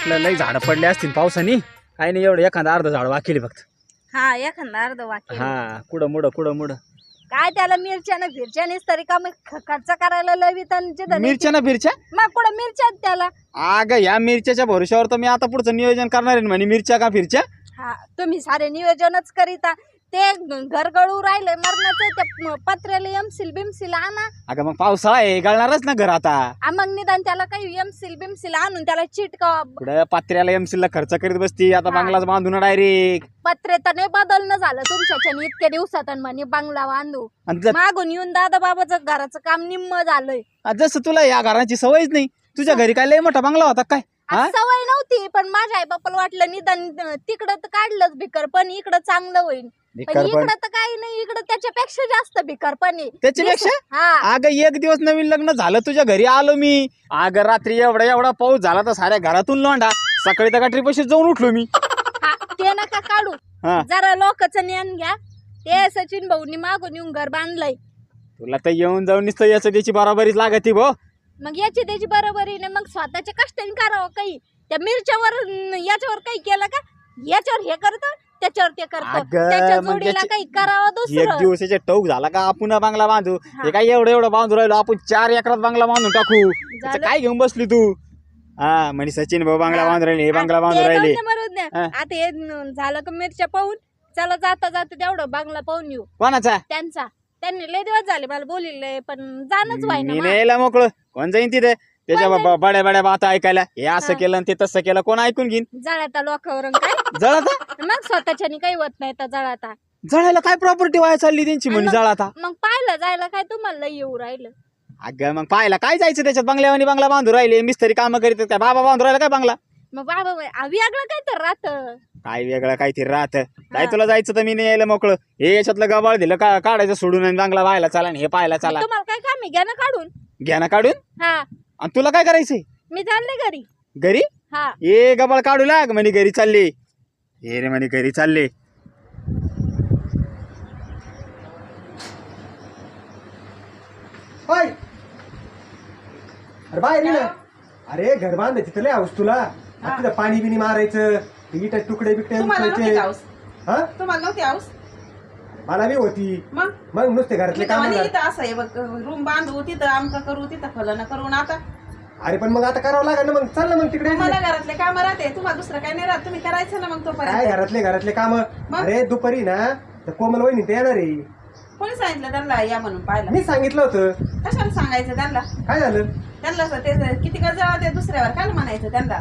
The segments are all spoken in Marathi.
वाटलं लई झाडं पडले असतील पावसाने. काही नाही एवढं एखादं अर्ध झाड वाकेली फक्त. हा एखादा अर्ध वाक्य हा कुठं मुडं कुठं मुडं. काय त्याला मिरच्यानं फिरच्यानीच तरी का मग ख- खर्च करायला नाही- मिरच्या ना फिरच्या मग कुठं मिरच्या आहेत त्याला? अगं ह्या मिरच्याच्या भरोश्यावर तर मी आता पुढचं नियोजन करणार आहे म्हणे. मिरच्या का फिरच्या? हा तुम्ही सारे नियोजनच करीता. ते घरगळू राहिले मरणाचं त्या पत्र्याला एमसील बिमसील आणा. अगं मग पावसाळा आहे गळणारच ना घर आता. आ मग निदान त्याला काही एमसील बिमसील आणून त्याला चिटका. पुढं पात्र्याला एमसील ला खर्च करीत बसती आता. बांगलाच बांधून डायरेक्ट पत्रे तर नाही बदलणं झालं तुमच्याच्याने इतक्या दिवसात आणि म्हणे बंगला बांधू. आणि जर- मागून येऊन दादा बाबाचं घराचं काम निम्म झालंय. जसं तुला या घराची सवयच नाही तुझ्या घरी काय लय मोठा बांगला होता काय? हा? आज सवय नव्हती पण माझ्या आई बापाला वाटलं निदान तिकडं तर काढलंच भिकर पण इकडं चांगलं होईल. पण इकडं तर काही नाही इकडं त्याच्यापेक्षा जास्त भिकार पण आहे. त्याच्यापेक्षा? हा. अगं एक दिवस नवीन लग्न झालं तुझ्या घरी आलो मी. अगं रात्री एवढा एवढा पाऊस झाला तर साऱ्या घरातून लोंडा सकाळी त्या ट्रिपशी जाऊन उठलो मी. हा, ते नका काढू. हा. जरा लोकांचं ज्ञान घ्या. ते सचिन भाऊनी मागून येऊन घर बांधलंय. तुला तर येऊन जाऊन नुसतं याचं त्याची बराबरीच लागती भो. मग याची त्याची बरोबरीने मग स्वतःच्या कष्टाने करावं काही. त्या मिरच्यावर याच्यावर काही केलं का? याच्यावर हे करतं? त्याच्यावर ते करतो अगं, त्याच्या मग जोडीला काही करावं एक दुसरं दिवसाचे टोक झाला का आपण बांगला बांधू हा. काय एवढं एवढं बांधू राहिलो आपण चार एकरात बांगला बांधून टाकू त्याचं झालं. काय घेऊन बसली तू हा म्हणे सचिन भाऊ बांगला. बांधून राहिले हे बांगला बांधून ते राहिले जाऊन दे मरून द्या. हा. आता हे न- झालं का मिरच्या पाहून चला जाता जाता तेवढं बांगला पाहून येऊ कोणाचा त्यांचा त्यांनी लय दिवस झाले मला बोलिले पण जाणच व्हायना मी मा. न्यायला मोकळं कोण जाईन तिथे त्याच्या ब- बड्या बड्या बाता ऐकायला हे असं. केलं आणि ते तसं केलं कोण ऐकून घेईन? जळाता लोकांवर काय? जळाता? मग स्वतःच्यानी काही होत नाही तर जळाता. जळायला काय प्रॉपर्टी वाया चालली त्यांची म्हणे आणि मग- जळाता? मग पाहिलं जायला काय तुम्हाला लय येऊ राहिलं? अगं मग पाहायला काय जायचं त्याच्यात? बंगल्यावानी बांगला बांधू राहिले मिस्त्री कामं करीत काय? बाबा बांधू राहिला काय बांगला? मग बाबा वेगळं काय तर राहत. काय वेगळं काहीतरी राहत? काय. तुला जायचं तर मी नाही यायला मोकळं. हे याच्यातलं गबाळ दिलं का काढायचं सोडून आणि बांगला व्हायला चला आणि हे पाहायला चला. तुम्हाला काय काम घ्या ना काढून. घ्या ना काढून? हा. आणि तुला काय करायचंय? मी चालले घरी. घरी? हा. ये गबाळ काढू लाग म्हणे घरी चालले. हे रे म्हणे घरी चालले. होय. अरे बाहेर ये ना. अरे घर बांधायची तर लय हौस तुला. आता तिथं पाणी बिनी मारायचं इटा तुकडे बिकडे तुम्हाला नव्हती उचलायचे. हा? तुम्हाला नव्हती हाऊस? मला बी होती. मग? मग नुसते घरातले काम म्हणे इथं असं आहे बघ रूम बांधू तिथं आमका करू तिथं फलन करून आता. अरे पण मग आता करावं लागेल ना मग चल ना मग तिकडे. तुम्हाला घरातले काम राहते तुम्हाला दुसरं काही नाही राहत तुम्ही करायचं ना मग काय तोपर्यंत घरातले घरातले काम? अरे दुपारी ना तर कोमल वहिनी ते येणार आहे. कोणी सांगितलं त्यांना या म्हणून पाहिलं मी सांगितलं होतं. कशाला सांगायचं त्यांना? काय झालं? त्यांना असं ते किती जवळ ते दुसऱ्यावर काय म्हणायचं त्यांना?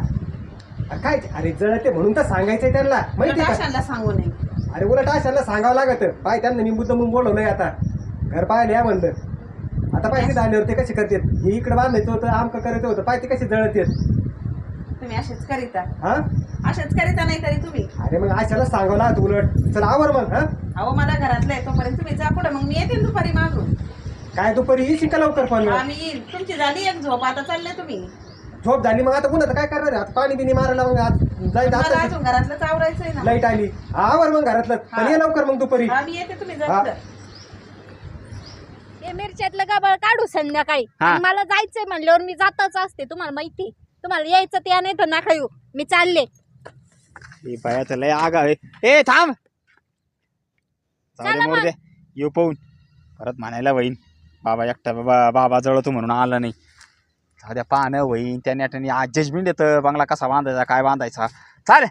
अरे काय अरे जळते म्हणून तर सांगायचंय त्यांना. माहिती का? कशाला सांगू नये? अरे उलट अशाला सांगावं लागत. पाय त्यांना मी मुद्दा म्हणून बोलवलंय आता. घर पाहायला या म्हणलं. आता पाय आल्यावर ते कसे करतात? हे इकडे बांधायचं होतं आमकं करायचं होतं पाय ते कसे जळत तुम्ही असेच करीता. हा? असेच करीता नाही तरी तुम्ही. अरे मग आशाला सांगावं लागत उलट. चल आवर मग हा? अहो मला घरातलं आहे तोपर्यंत तुम्ही जा पुढे. मग मी येते दुपारी मागून. काय दुपारी येशील का लवकर पण आम्ही येईल तुमची झाली एक झोप. आता चालले तुम्ही. झोप झाली मग. आता पुन्हा काय करणार आहे? आता पाणी बिनी मारायला मग आज. मला आता अजून घरातलं आवरायचंय ना. लाइट आली. आवर मग घरातलं. पण ये लवकर मग दुपारी. येते तुम्ही हा. ते मिरच्यातलं गाबाळ काढू संध्याकाळी. हा. आणि मला जायचंय म्हणल्यावर मी जातच असते तुम्हाला माहिती. तुम्हाला यायचं ते नाही तर नका येऊ. मी चालले. हे लय आगा आहे. ए थांब. जाऊ दे चला मोरू दे येऊ पाहून. परत म्हणायला वहीन. बाबा एकटा बाबा बाबा जळतो म्हणून आला नाही. जाऊ द्या पाहणं वहीन त्या नेटाने आज जजमेंट येतं बंगला कसा बांधायचा काय बांधायचा? चाल.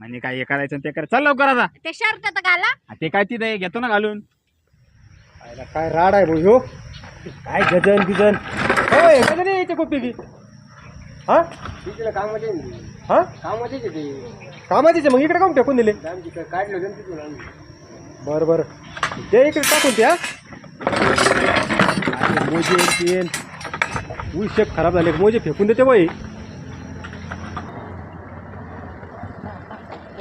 म्हणजे काय हे करायचं आणि ते करायचं. चल लवकर आता. ते शर्ट तर घाला. आ, ते काय तिथे घेतो ना घालून. आयला काय राड आहे भाऊ ह्यो काय गजन बिजन? होय गजन कोपी की हा? हा? कामाचे मग इकडे काऊन फेकून दिले? बरं बरं. ते इकडे टाकून द्या पेन शेप खराब झाले मोजे फेकून देते बाई.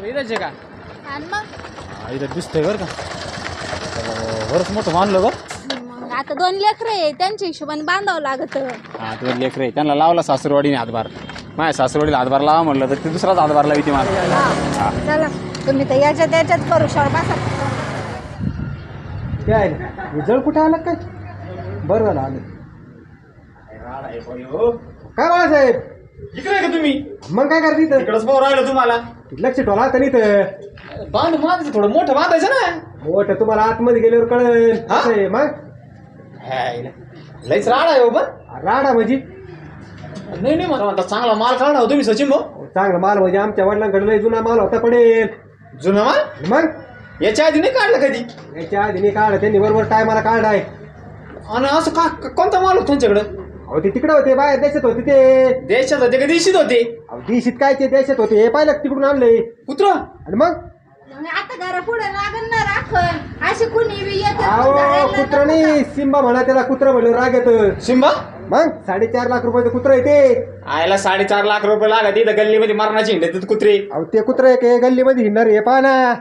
इथंच का? आणि मग? इथं दिसतंय बरं का. बरंच मोठं मानलं बरं. मग आता दोन लेकर आहे त्यांच्या हिशोबाने बांधावं लागत. हा तुझं लेकर आहे. त्यांना लावला सासूरवाडीने हातभार. माझ्या सासूरवाडीला हातभार लावा म्हणलं तर ते दुसराच हातभार लावी ती मला चला तुम्ही तर याच्या त्याच्यात करू शकता हे जळ कुठे आलं काय? बरं झालं आलं. काय बाळासाहेब इकडे का तुम्ही? मग काय करते इथं? इकडेच भाऊ राहिलो तुम्हाला. लक्ष ठेवला आता इथं. बांध बांधायचं थोडं मोठं बांधायचं ना. मोठं तुम्हाला आतमध्ये गेल्यावर कळेल. हा? आहे, मग? हाय, लयच राड आहे हो पण. राडा म्हणजे? नाही नाही मला म्हणता चांगला माल काढा हो तुम्ही सचिन भाऊ. चांगला माल म्हणजे आमच्या वडिलांकडे लय जुना माल होता पडेल. जुना माल? मग? याच्या आधी नाही काढला कधी? याच्या आधी नाही काढ त्यांनी बरोबर टायमाला काढाय आणि असं का का- कोणता माल होता त्यांच्याकडे? अहो ते तिकडे होते बाहेर देशात होते ते. देशात होते का देशीत होते? अहो देशीत काय ते देशात होते हे पाहिलं का तिकडून आणले कुत्र? आणि मग? मग आता घरा पुढे लागन ना राखण. अशी कुणी बी अहो कुत्र नाही सिंबा म्हणा त्याला कुत्र म्हणलं राग येत शिंबा मग? साडेचार लाख रुपयाचं कुत्र आहे ते. आयला साडेचार लाख रुपये लागत इथं गल्लीमध्ये मरणाची हिंडत कुत्रे. अहो ते कुत्र आहे का गल्लीमध्ये हिंडणार हे पहा ना.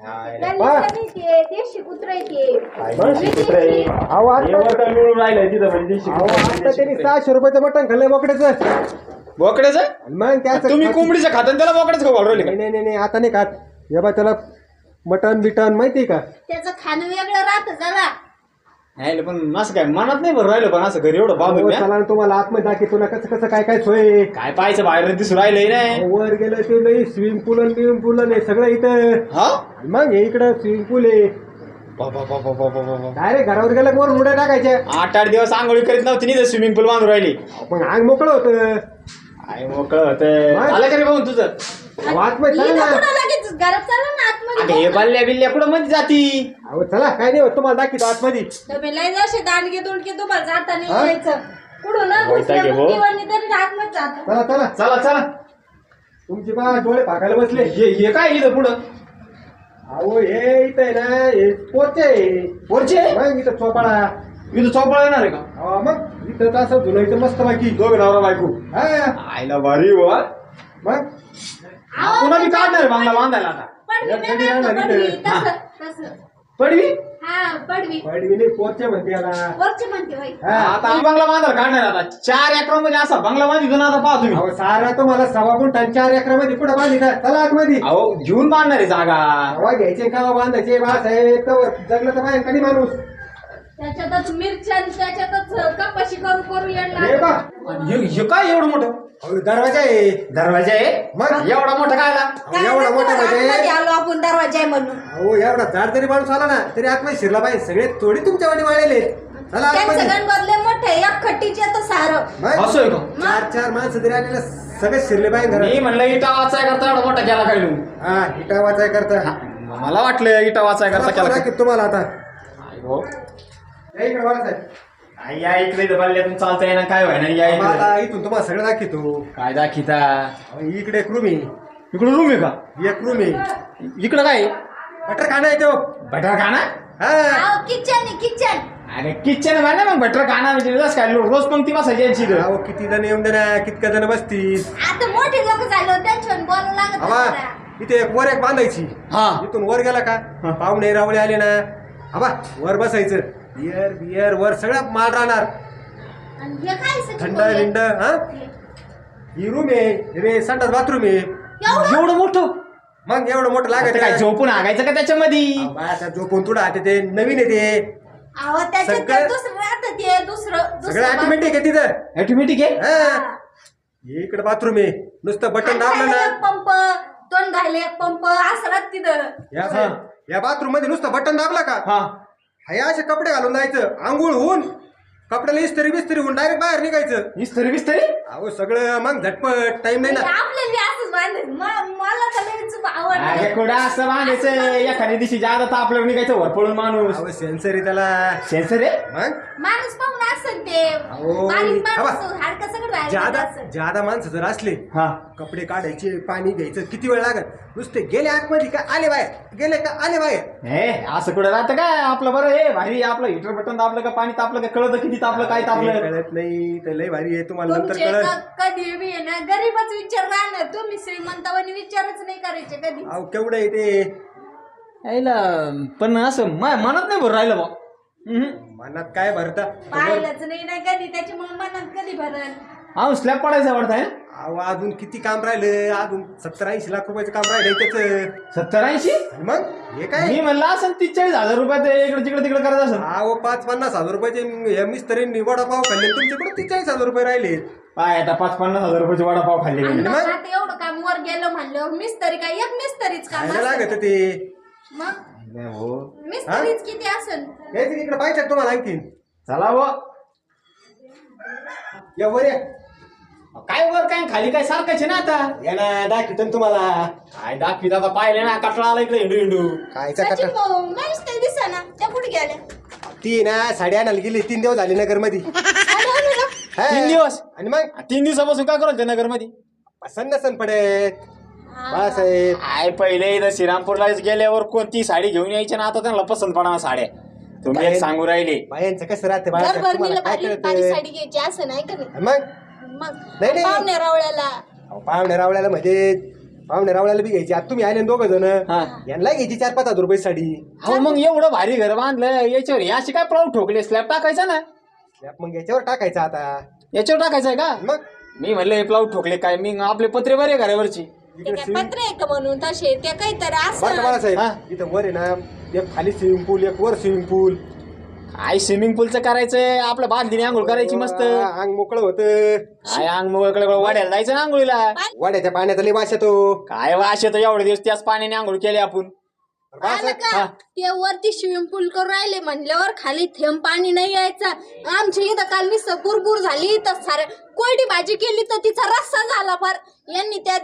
देशी कुत्र आहे ते. विदेशी. अहो आता मिळून राहिलंय तिथं म्हणजे देशी अहो कुत्रं, आता देशी त्यांनी कुत्रे. सहाशे रुपयाचं मटण खाल्लंय बोकड्याचं. बोकड्याचं? आणि मग त्याचं तुम्ही खात- कोंबडीचं खाता आणि त्याला बोकड्याच खाऊ घालू राहिले नाही नाही नाही नाही, आता नाही खात. हे बा त्याला मटण बिटन माहिती आहे का? त्याचं खाणं वेगळं राहतं जरा का पण असं काय मनात नाही बरं राहिलं पण असं घरी एवढं बाबू चला ना तुम्हाला आतमध्ये दाखी तुला कसं कसं काय काय सोय काय पाहायचं बाहेर दिसून राहिलंय नाही वर गेलं ते लई स्विमिंग पूल आणि बिमिंग पूल आहे सगळं इथं. हा? मग हे इकडं स्विमिंग पूल आहे. बाबा बाबा बाबा बाबा डायरेक्ट घरावर गेलं की वर उड्या टाकायच्या आठ आठ दिवस आंघोळी करीत नव्हती नाही स्विमिंग पूल बांधून राहिली. मग अंग मोकळं होतं. काय मोकळं होतं? झालं का रे भाऊ तुझं? अहो, आतमध्ये इथं चला ना. कुठं लगेच घरात चला ना अगं हे बल्ल्या बिल्ल्या कुठं मध्ये जाती? अहो चला काय नाही होत तुम्हाला दाखवतो आतमध्ये. तुम्ही लय जसे दांडगे दुंडगे तुम्हाला जाताना हा? यायचं. कुठून ना वैताग आहे भाऊ. घुसल्या तरी आतमध्ये जात. चला चला. चला चला. तुमची बा डोळे फाकायला बसले. हे हे काय इथं पुढं? अहो हे इथं आहे ना हे पोचे वरचे मग इथं चोपाळा. इथं चौपळा येणार आहे का? अहो, मग इथं तर असं धुलायचं मस्त बाकी दोघं नवरा बायको. हा. आईला भारी हो. मग? पुन्हा मी काढणार आहे बांगला बांधायला आता? पडवी ना, पडवी इथं. तसं तसं. पडवी? हा पडवी. पडविने पोचे म्हणते याला. वरची म्हणते बाई हा. आता आम्ही बांगला बांधायला काढणार आता. चार एकरमध्ये असा बांगला बांधितो ना आता पहा तुम्ही. अहो सारा तुम्हाला सव्वा गुंठ आणि चार एकरामध्ये कुठं बांधली का? चला आतमध्ये. अहो घेऊन बांधणार आहे जागा. हवा घ्यायचे का? बांधायचे बाळासाहेब तर जगलं तर बाहेर कधी माणूस? त्याच्यातच मिरच्या आणि त्याच्यातच कपाशी करू करू हे येणार हे हे काय एवढं मोठं? अहो, दरवाजा आहे. दरवाजा आहे? मग? एवढा मोठा काय आला? अहो, एवढा मोठा म्हणजे आलो आपण दरवाजा आहे म्हणून. अहो एवढा झाड जरी माणूस आला ना तरी आतमध्ये शिरला पाहिजे. सगळे थोडी तुमच्या वाणी वाळलेले चला त्यांचं आतमध्ये. मोठे एक खट्टीचे तर सारं. मग? असं आहे का? चार चार माणसं जरी आलेले सगळे शिरले पाहिजे मी घरात म्हणलं इटा वाचाय करता एवढा मोठा केला काय लू हा इटा वाचाय करता. मला वाटलं इटा वाचाय करता केला तुम्हाला आता. आई हो. या इकडे बाळासाहेब आई, या इकडे इथं बल्ल्यातून चालता येणार काय व्हायना या मग इकडे. आता इथून तुम्हाला सगळं दाखवतो. काय दाखिता अहो, इकडे एक रूम आहे. इकडे रूम आहे का? एक रूम आहे. इकडं काय? बटर खाना आहे तो. बटर खाना हा किचन आहे किचन अरे किचन ना मग बटर खाना म्हणजे जसं काय रोज पंक्ती बसायची यांची इथं. अहो किती जण येऊन दे ना कितका जण बसतील? आता मोठे लोक झाले त्यांच्यावर बोलावं लागत हवा. इथे एक वर एक बांधायची. हा. इथून वर गेला का? पाहुणे रावळे आले ना. हवा वर बसायचं. बियर बियर वर सगळं माल राहणार. आणि हे काय सचिन थंड बोलले? बिंड हा? ही. रूम आहे रे संडास बाथरूम आहे. एवढं? मोठं? मग एवढं मोठं आता लागत काय झोपून आगायचं का त्याच्यामध्ये? झोपून तुडा आता ते नवीन आहे ते. अहो त्याच्यात सगळं- ते दुसरं राहतं ते दुसरं सगळं दुसरं ऑटोमॅटिक आहे तिथं. ऑटोमॅटिक आहे? हा. हे. इकडे बाथरूम आहे. नुसतं बटन दाबलं ना. एक पंप तोंड घायला एक पंप असं राहत तिथं. या या बाथरूममध्ये नुसतं बटन दाबला का? हा. हे असे कपडे घालून जायचं. आंघोळ होऊन कपड्याला इस्त्री बिस्त्री होऊन डायरेक्ट बाहेर निघायचं. इस्तरी बिस्तरी? अहो सगळं मग झटपट टाइम नाही ना. आपल्याला बी असंच बांधायचं. म- मला तर लईच अरे आवडलं. कुठं असं बांधायचं? एखाद्या दिवशी जादा तर आपल्याला निघायचं वर पळून माणूस. अहो सेन्सर त्याला. सेन्सर मग? माणूस पाहून असं ते. अहो, बारीक हवा. माणूस हाडकं सगळं बाहेर ज्यादा निघतं असं. ज्यादा माणसं जर असले हा. कपडे काढायचे पाणी घ्यायचं किती वेळ लागत नुसते गेले आतमध्ये का आले बाहेर? गेले का आले बाहेर? हे असं कुठं राहतं काय आपलं बरं हे भारी आपलं हिटर बटन तापलं का पाणी तापलं का कळतं किती तापलं काय तापलं? कळत नाही. तर लय भारी आहे तुम्हाला नंतर तुमचे कळत क- कधी बी आहे ना गरीबच विचार राहणार तुम्ही श्रीमंतावानी विचारच नाही करायचे कधी. अहो केवढं आहे ते? यायला पण असं मा- मनात नाही बरं राहिलं बा. मनात काय भरता? पाहिलंच नाही ना कधी त्याच्यामुळे मनात कधी भरल? हा स्लॅब पडायचा वाटत अहो अजून किती काम राहिलं? अजून सत्तर ऐंशी लाख रुपयाचं काम राहिलंय त्याचं. सत्तर ऐंशी? मग? हे काय? मी म्हणलं असं तीस चाळीस हजार रुपये ते इकडे तिकडे तिकडे करत असं अहो पाच पन्नास हजार रुपयाचे या मिस्त्रींनी वडापाव खाल्ले तुमच्याकडे तीस चाळीस हजार रुपये राहिले? काय आता पाच पन्नास हजार रुपयाचे वडापाव खाल्ले गेले मग मग? आता एवढं काम वर गेलं म्हणल्यावर मिस्तरी काय एक मिस्तरीच काम खायला लागत असेल. ते मग हो. मिस्तरीच किती असेल? हे तिकडे पाहिजे तुम्हाला आणखीन. चला वो. या वर या. काय वर काय खाली काय सारखाच आहे ना आता? या ना दाखवतो ना तुम्हाला. काय दाखवीत आता पाहिले ना कटळा आला इकडे हिंडू हिंडू. खायचा सचिन कटा भाऊ मिस्त्री दिसा ना त्या कुठे गेल्या. ती ना साडी आणायला गेली तीन दिवस झाले नगरमध्ये आलो, आलो ना. तीन दिवस? आणि मग? तीन दिवसापासून काय करत नगरमध्ये पसंत नसन पडत. बाळासाहेब. काय पहिले इथं श्रीरामपूरला गेल्यावर कोणती साडी घेऊन यायची ना आता त्यांना पसंत पडणार साड्या. तुम्ही एक सांगू राहिले. बायांचं कसं राहते तुम्हाला भरणीला काय भारी कळत? भारी साडी घ्यायची असं नाही का नाही? मग? मग नाही, नाही. पाहुण्या रावळ्याला. पाहुणे रावळ्याला म्हणजे पाहुणे रावळ्याला बी घ्यायची. आता तुम्ही आले दोघ जण. हा. यांना घ्यायची चार पाच हजार रुपये साडी. हो मग एवढं भारी घर बांधलं याच्यावर हे अशी काय प्राऊड ठोकले? स्लॅब टाकायचा ना. स्लॅब मग याच्यावर टाकायचं आता. याच्यावर टाकायचं आहे का? मग? मी म्हणले प्लाऊड ठोकले काय? मी आपले पत्रे बरे घरावरची. ते काय पत्र आहे का म्हणून? तसे ते काहीतरी बरं का असं बाळासाहेब हा. इथं वर आहे ना एक खाली स्विमिंग पूल एक वर स्विमिंग पूल. काय स्विमिंग पूलचं करायचंय आपलं बांधलीने आंघोळ करायची मस्त. अंग मोकळं होतं. काय अंग मोकळं वाड्याला जायचं ना आंघोळीला. वाड्याच्या पाण्याचा लय वास येतो. काय वाश येतो एवढे दिवस त्याच पाण्याने आंघोळ केली आपण. आलं का? ते वरती स्विमिंग पूल करून राहिले म्हणल्यावर खाली थेंब पाणी नाही यायचा. आमच्या इथं काल नुसतं बुरबुर झाली तर सारे कोरडी भाजी केली तर तिचा रस्सा झाला फार. यांनी त्या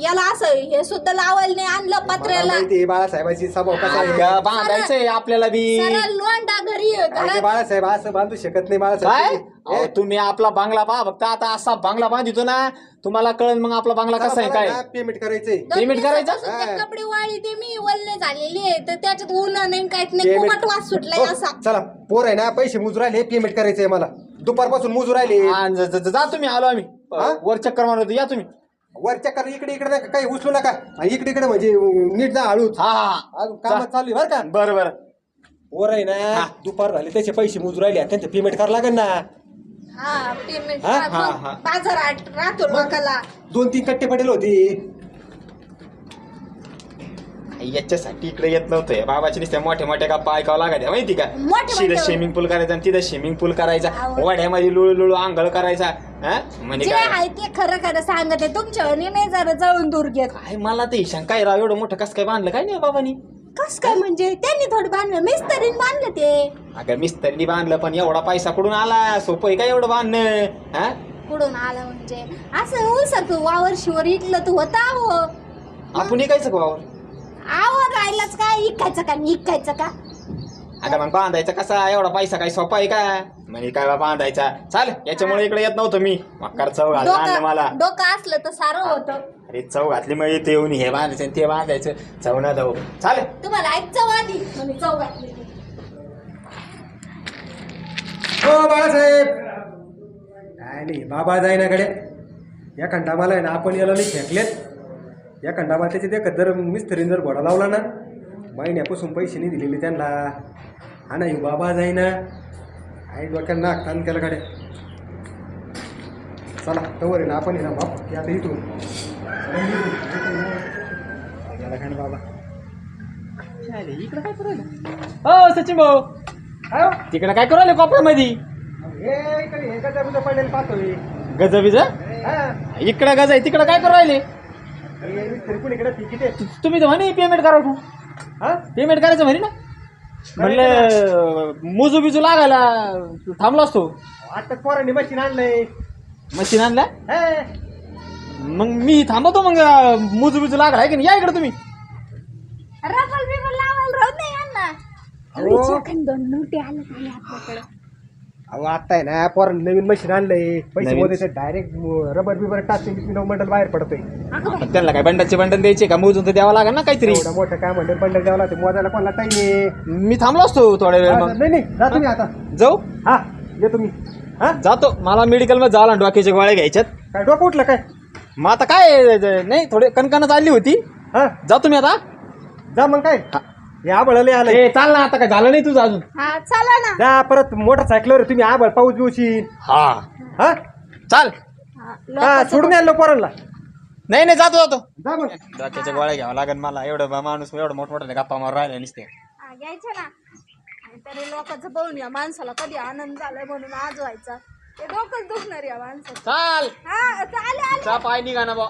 याला असं हे सुद्धा लावायला नाही आणलं मला पत्र्याला. माहिती आहे बाळासाहेबाची स्वभाव कसा आहे. का बांधायचंय आपल्याला बी. लोंडा घरी काय ते घरात. बाळासाहेब असं बांधू शकत नाही काय? बाळासाहेब अहो, तुम्ही आपला बांगला पहा फक्त आता असा बांगला बांधितो ना तुम्हाला कळेल मग आपला बांगला कसा आहे काय? पेमेंट करायचंय. दोन पेमेंट करायचं? दिवसापासून ते हा. कपडे वाळी ते मी वल्ले झालेली आहे तर त्याच्यात ऊन नाही काहीच नाही. कुमट वास सुटलाय हो, असा. चला पोर आहे ना पैसे मोजू राहिले पेमेंट करायचंय मला. दुपारपासून मोजू राहिले. हा, ज- ज- जा तुम्ही आलो आम्ही. हा? वर चक्कर मारतो या तुम्ही. वरच्या कर इकडे इकडे नका काही उचलू नका. आणि इकडे इकडे म्हणजे अं, नीट जा हळूच. हा हा अजून काम चालू आहे बरं का? बरं बरं. पोर आहे ना दुपार झाले त्याचे पैसे मोजू राहिले आणि त्यांचं पेमेंट करावं लागेल ना. हा पेमेंट हा, हा, हा. बाजारात राहतो लोकाला. दोन तीन कट्टे पडेल होते. याच्यासाठी इकडे येत नव्हतं. बाबाची नुसत्या मोठ्या मोठ्या गप्पा ऐकावं लागायच्या माहिती का? मोठ्या- स्विमिंग पूल करायचा आणि तिथं स्विमिंग पूल करायचा. आवड. वड्यामध्ये लुळू लुळू आंघोळ करायचा. हा? म्हणजे जे काय? आहे ते खरं खरं सांगत. आहे तुमच्या नाही जरा जळून दूर घेत काय मला ते शंका आहे राव एवढं मोठं कसं काय बांधलं? काय नाही बाबानी? कस काय म्हणजे? त्यांनी थोडं बांधलं. मिस्त्रीने बांधलं ते. अगं मिस्त्रीनी बांधलं पण एवढा पैसा कुठून आला? सोपं आहे का एवढं बांधणं? हा? कुठून आला म्हणजे? असं उलसर तू वावर शिवर इकलं तू होता आहो आपण ऐकायचं का वावर? आहो राहिलाच काय इकायचं का? इकायचं का? आता मग बांधायचा कसा एवढा पैसा काय सोपा आहे का? म्हणजे काय बा बांधायचा? चाल याच्यामुळे इकडे येत नव्हतं मी. मक्कार चव घालून आणलं मला. डोकं डोकं असलं तर सारं होतं. अरे चव घातली मग इथे येऊन हे बांधायचं आणि ते बांधायचं. चव ना जाऊ. चालेल तुम्हाला ऐक चव आली. म्हणजे चव घातली. हो बाळासाहेब. काय नाही बाबा जाईनाकडे या खंडामाला आहे ना आपण याला नाही फेकलेत. या खंडामा त्याचे ते जर मिस्त्रीने जर घोडा लावला ना महिन्यापासून पैसे नाही दिलेले त्यांना. हा नाही बाबा जाईना आई डोक्याला नाक ताण केलं कडे चला तवर ना आपण ना बाप आता इथून. गेला काय ना बाबा इकडे काय करू हो सचिन भाऊ? तिकडे काय करू कोपऱ्यामध्ये? इकडे हे गजा बिजा पडलेलं पाहतोय गज बिज हा. इकडे गज आहे तिकडे काय करू तुम्ही तर म्हणे पेमेंट करायचं हा? पेमेंट करायचं म्हणे ना? म्हणलं मोजू बिजू लागायला थांबलो असतो. आता पोरांनी मशीन आणलंय. मशीन आणला हे. मग मी थांबवतो मग मोजू बिजू लागला आहे की नाही? या इकडे तुम्ही. रबल बिबल लावायला राहत नाही यांना. अहो. एखाद दोन नोटी आलं झाले आपल्याकडे? अहो आता आहे ना पोरांनी नवीन मशीन आणलंय. पैसे नवीन? मोजायचे डायरेक्ट रबर बिबर टाकते मी मंडल बाहेर पडतोय. त्यांना काय बंडाचे बंडन द्यायचे का? मोजून तर द्यावं लागेल ना काहीतरी. एवढं मोठं काय म्हणलं बंडल द्यावं लागते मोजायला कोणाला टाईम आहे? मी थांबलो असतो थोड्या वेळ हा, मग. नाही नाही जा तुम्ही आता. जाऊ? हा ये तुम्ही हा? जातो. मला मेडिकलमध्ये जावं डोक्याच्या गोळ्या घ्यायच्यात. काय डोकं उठलं काय? मग आता काय नाही थोडे कणकणच आली होती. हा? जातो मी आता. जा मग काय? हा. हे आबळले आलंय. ए चाल ना आता काय झालं नाही तुझं अजून? हा चला ना. जा परत मोटरसायकलवर तुम्ही आबळ पाऊस बिवशील हा. हा? चाल. हा, हा लोकांचं सोडून आणलं पोरांना. नाही नाही जातो जातो. जा डोक्याच्या गोळ्या घ्यावं लागेल मला. एवढं बा- माणूस एवढं मोठमोठ्या गप्पा मारून राहिले नुसते. हा, घ्यायचं ना. आणि तरी लोकांचं बघून या. माणसाला कधी आनंद झालाय म्हणून आज व्हायचा. ते डोकंच दुखणार या माणसाचं. चाल. हा चालेल चा पाय निघा ना बा